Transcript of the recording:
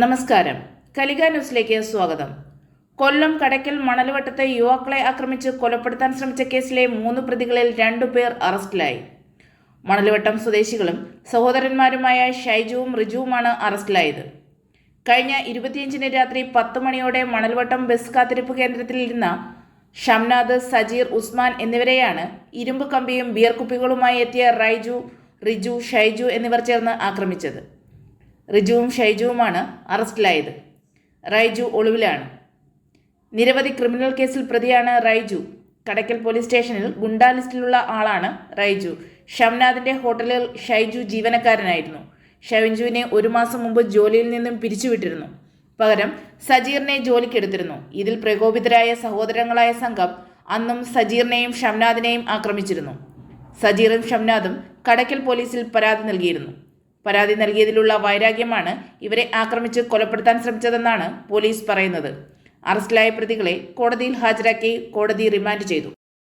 നമസ്കാരം. കലിക ന്യൂസിലേക്ക് സ്വാഗതം. കൊല്ലം കടയ്ക്കൽ മണൽവട്ടത്തെ യുവാക്കളെ ആക്രമിച്ച് കൊലപ്പെടുത്താൻ ശ്രമിച്ച കേസിലെ മൂന്ന് പ്രതികളിൽ രണ്ടുപേർ അറസ്റ്റിലായി. മണൽവട്ടം സ്വദേശികളും സഹോദരന്മാരുമായ ഷൈജുവും റിജുവുമാണ് അറസ്റ്റിലായത്. കഴിഞ്ഞ ഇരുപത്തിയഞ്ചിന് രാത്രി പത്ത് മണിയോടെ മണൽവട്ടം ബസ് കാത്തിരിപ്പ് കേന്ദ്രത്തിൽ ഇരുന്ന ഷംനാദ് സജീർ ഉസ്മാൻ എന്നിവരെയാണ് ഇരുമ്പ് കമ്പിയും ബിയർ കുപ്പികളുമായി എത്തിയ റൈജു റിജു ഷൈജു എന്നിവർ ചേർന്ന് ആക്രമിച്ചത്. റിജുവും ഷൈജുവുമാണ് അറസ്റ്റിലായത്. റൈജു ഒളിവിലാണ്. നിരവധി ക്രിമിനൽ കേസിൽ പ്രതിയാണ് റൈജു. കടയ്ക്കൽ പോലീസ് സ്റ്റേഷനിൽ ഗുണ്ടാ ലിസ്റ്റിലുള്ള ആളാണ് റൈജു. ഷംനാദിന്റെ ഹോട്ടലിൽ ഷൈജു ജീവനക്കാരനായിരുന്നു. ഷൈജുവിനെ ഒരു മാസം മുമ്പ് ജോലിയിൽ നിന്നും പിരിച്ചുവിട്ടിരുന്നു. പകരം സജീറിനെ ജോലിക്കെടുത്തിരുന്നു. ഇതിൽ പ്രകോപിതരായ സഹോദരങ്ങളായ സംഘം അന്നും സജീറിനെയും ഷംനാഥിനെയും ആക്രമിച്ചിരുന്നു. സജീറും ഷംനാഥും കടയ്ക്കൽ പോലീസിൽ പരാതി നൽകിയിരുന്നു. പരാതി നൽകിയതിലുള്ള വൈരാഗ്യമാണ് ഇവരെ ആക്രമിച്ച് കൊലപ്പെടുത്താൻ ശ്രമിച്ചതെന്നാണ് പോലീസ് പറയുന്നത്. അറസ്റ്റിലായ പ്രതികളെ കോടതിയിൽ ഹാജരാക്കി കോടതി റിമാൻഡ് ചെയ്തു.